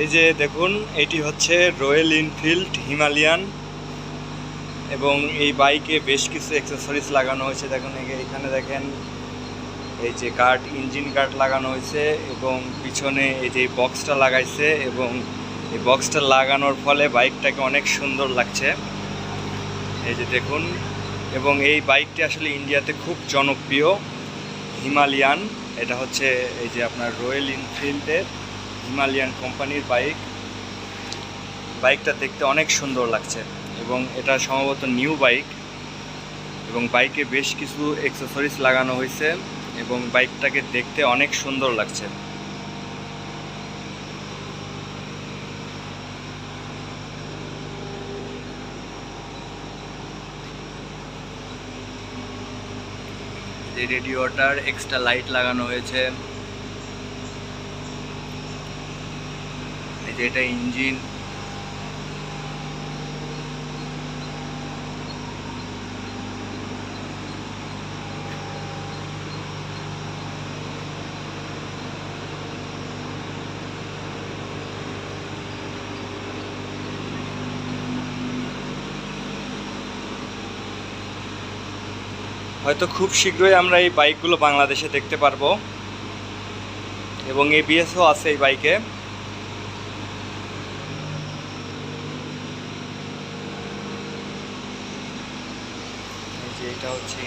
এই যে দেখুন, এটি হচ্ছে রয়্যাল এনফিল্ড হিমালয়ান এবং এই বাইকে বেশ কিছু অ্যাক্সেসরিজ লাগানো হয়েছে। দেখুন এখানে দেখেন, এই যে কার্ড ইঞ্জিন কার্ড লাগানো হয়েছে এবং পিছনে এই যে বক্সটা লাগাইছে এবং এই বক্সটা লাগানোর ফলে বাইকটাকে অনেক সুন্দর লাগছে। এই যে দেখুন, এবং এই বাইকটি আসলে ইন্ডিয়াতে খুব জনপ্রিয়, হিমালয়ান। এটা হচ্ছে এই যে আপনার রয়্যাল এনফিল্ডের হিমালয়ান কোম্পানির বাইক। বাইকটা দেখতে অনেক সুন্দর লাগছে এবং এটা সম্ভবত নিউ বাইক এবং বাইকে বেশ কিছু অ্যাক্সেসরিজ লাগানো হয়েছে এবং বাইকটাকে দেখতে অনেক সুন্দর লাগছে। রেডিওটার এক্সট্রা লাইট লাগানো হয়েছে। যে এটা ইঞ্জিন। হয়তো খুব শীঘ্রই আমরা এই বাইকগুলো বাংলাদেশে দেখতে পারব। এবং এ এবিএসও আছে এই বাইকে এই যে এটা হচ্ছে